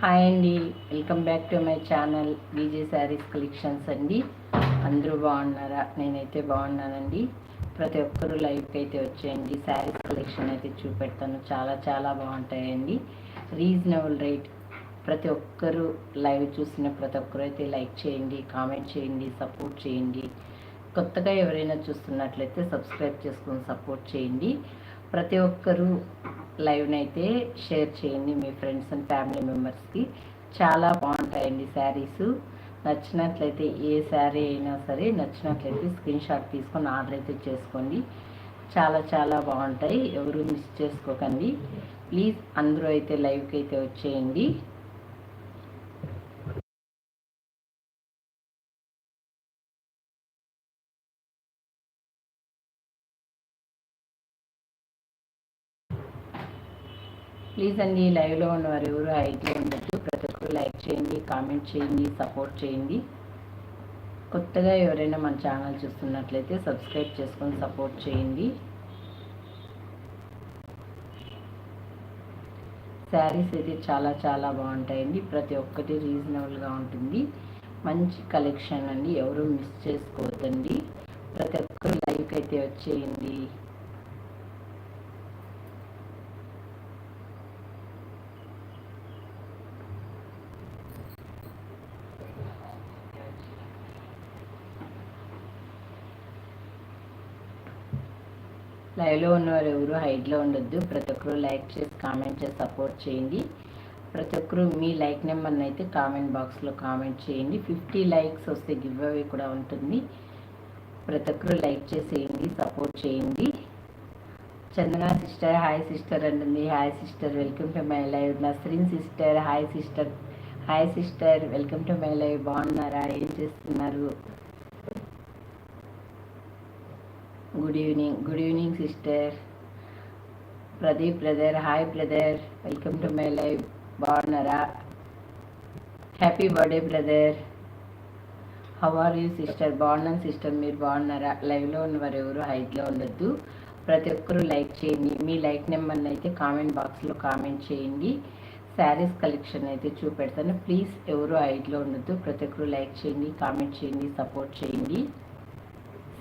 Hi అండి. Welcome back to my channel B J sarees collections అండి. అందరూ బాగున్నారా? నేనైతే బాగున్నానండి. ప్రతి ఒక్కరూ లైవ్కి అయితే వచ్చేయండి. శారీస్ కలెక్షన్ అయితే చూపెడతాను. చాలా చాలా బాగుంటాయండి. Reasonable rate. ప్రతి ఒక్కరూ లైవ్ చూసిన ప్రతి ఒక్కరు అయితే లైక్ చేయండి కామెంట్ చేయండి సపోర్ట్ చేయండి. కొత్తగా ఎవరైనా చూస్తున్నట్లయితే సబ్స్క్రైబ్ చేసుకొని సపోర్ట్ చేయండి. ప్రతి ఒక్కరూ లైవ్ని అయితే షేర్ చేయండి మీ ఫ్రెండ్స్ అండ్ ఫ్యామిలీ మెంబర్స్కి. చాలా బాగుంటాయండి శారీస్. నచ్చినట్లయితే ఏ శారీ అయినా సరే నచ్చినట్లయితే స్క్రీన్ షాట్ తీసుకొని ఆర్డర్ అయితే చేసుకోండి. చాలా చాలా బాగుంటాయి. ఎవరు మిస్ చేసుకోకండి. ప్లీజ్ అందరూ అయితే లైవ్కి అయితే వచ్చేయండి. ప్లీజ్ అండి లైవ్లో ఉన్నవారు ఎవరు హైట్లో ఉండొచ్చు. ప్రతి ఒక్కరు లైక్ చేయండి కామెంట్ చేయండి సపోర్ట్ చేయండి. కొత్తగా ఎవరైనా మన ఛానల్ చూస్తున్నట్లయితే సబ్స్క్రైబ్ చేసుకొని సపోర్ట్ చేయండి. శారీస్ అయితే చాలా చాలా బాగుంటాయండి. ప్రతి ఒక్కటి రీజనబుల్గా ఉంటుంది. మంచి కలెక్షన్ అండి. ఎవరు మిస్ చేసుకోవద్దండి. ప్రతి ఒక్కరు లైక్ అయితే వచ్చేయండి. లైవ్లో ఉన్నవారు ఎవరు హైట్లో ఉండొద్దు. ప్రతి ఒక్కరు లైక్ చేసి కామెంట్ చేసి సపోర్ట్ చేయండి. ప్రతి ఒక్కరు మీ లైక్ నెంబర్ని అయితే కామెంట్ బాక్స్లో కామెంట్ చేయండి. ఫిఫ్టీ లైక్స్ వస్తే గివ్ అవే కూడా ఉంటుంది. ప్రతి ఒక్కరు లైక్ చేసేయండి సపోర్ట్ చేయండి. చందన సిస్టర్ హాయ్ సిస్టర్ అంటుంది. Hi sister welcome to my live Nasreen sister hi sister hi sister welcome to my live బాగున్నారా? ఏం చేస్తున్నారు? Good evening good evening sister Pradeep brother hi brother welcome to my live బాగున్నారా happy birthday brother how are you sister బాగున్నాను sister మీరు బాగున్నారా? లైవ్లో ఉన్నవారు ఎవరు? హైట్లో ఉండొద్దు. ప్రతి ఒక్కరూ లైక్ చేయండి. మీ లైక్ నెంబర్ని అయితే కామెంట్ బాక్స్లో కామెంట్ చేయండి. శారీస్ కలెక్షన్ అయితే చూపెడతాను. ప్లీజ్ ఎవరు హైట్లో ఉండొద్దు. ప్రతి ఒక్కరు లైక్ చేయండి కామెంట్ చేయండి సపోర్ట్ చేయండి.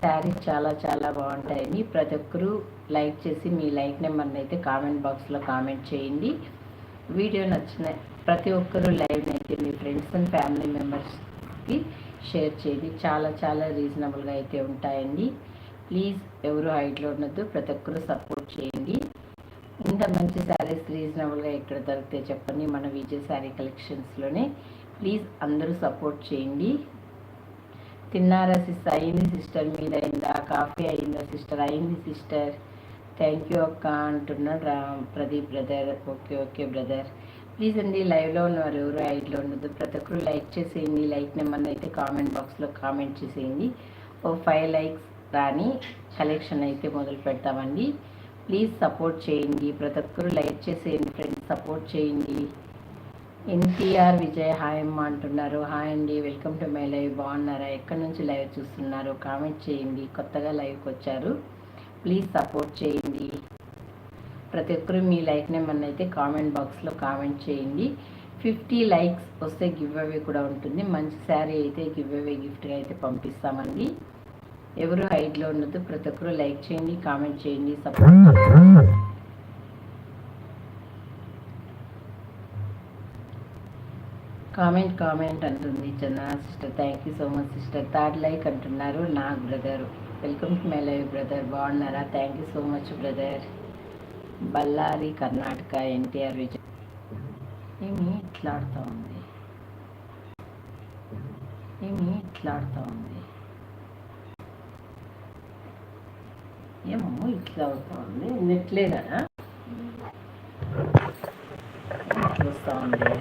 శారీస్ చాలా చాలా బాగుంటాయండి ప్రతి ఒక్కరూ లైక్ చేసి మీ లైక్ నెంబర్ని అయితే కామెంట్ బాక్స్లో కామెంట్ చేయండి. వీడియో నచ్చిన ప్రతి ఒక్కరూ లైవ్ని అయితే మీ ఫ్రెండ్స్ అండ్ ఫ్యామిలీ మెంబర్స్కి షేర్ చేయండి. చాలా చాలా రీజనబుల్గా అయితే ఉంటాయండి. ప్లీజ్ ఎవరు హైట్లో ఉండొద్దు ప్రతి ఒక్కరూ సపోర్ట్ చేయండి. ఇంత మంచి శారీస్ రీజనబుల్గా ఎక్కడ దొరికితే చెప్పండి. మన విజయ శారీ కలెక్షన్స్లోనే ప్లీజ్ అందరూ సపోర్ట్ చేయండి. తిన్నారా సిస్టర్? అయింది సిస్టర్. మీద అయిందా కాఫీ అయిందా సిస్టర్? అయింది సిస్టర్. థ్యాంక్ యూ అక్క అంటున్నాడు రా Pradeep brother okay okay brother please అండి లైవ్లో ఉన్నవారు ఎవరు ఐడ్లో ఉండదు ప్రతి ఒక్కరు లైక్ చేసేయండి. లైక్ నెంబర్ని అయితే కామెంట్ బాక్స్లో కామెంట్ చేసేయండి. ఓ ఫైవ్ లైక్స్ రాని కలెక్షన్ అయితే మొదలు పెడతామండి. ప్లీజ్ సపోర్ట్ చేయండి. ప్రతి ఒక్కరు లైక్ చేసేయండి ఫ్రెండ్స్ సపోర్ట్ చేయండి. ఎన్టీఆర్ విజయ్ హాయ్ అమ్మ అంటున్నారు. హాయ్ అండి వెల్కమ్ టు మై లైవ్. బాగున్నారా? ఎక్కడి నుంచి లైవ్ చూస్తున్నారు? కామెంట్ చేయండి. కొత్తగా లైవ్కి వచ్చారు. ప్లీజ్ సపోర్ట్ చేయండి. ప్రతి ఒక్కరు మీ లైక్ నెంబర్ని అయితే కామెంట్ బాక్స్లో కామెంట్ చేయండి. ఫిఫ్టీ లైక్స్ వస్తే గివ్ అవే కూడా ఉంటుంది. మంచి శారీ అయితే గివ్ అవే గిఫ్ట్గా అయితే పంపిస్తామండి. ఎవరు హైట్లో ఉండదు ప్రతి ఒక్కరు లైక్ చేయండి కామెంట్ చేయండి సపోర్ట్ చేయండి. కామెంట్ కామెంట్ అంటుంది Chandana sister. Thank you so much sister third like అంటున్నారు నా brother. Welcome to my live brother బాగున్నారా? Thank you so much brother Bellary Karnataka NTR Vijay ఏమి ఇట్లాడుతూ ఉంది? ఏమి ఇట్లాడుతూ ఉంది? ఏమో ఇట్లా అవుతా ఉంది? నెట్లేదా చూస్తూ ఉంది.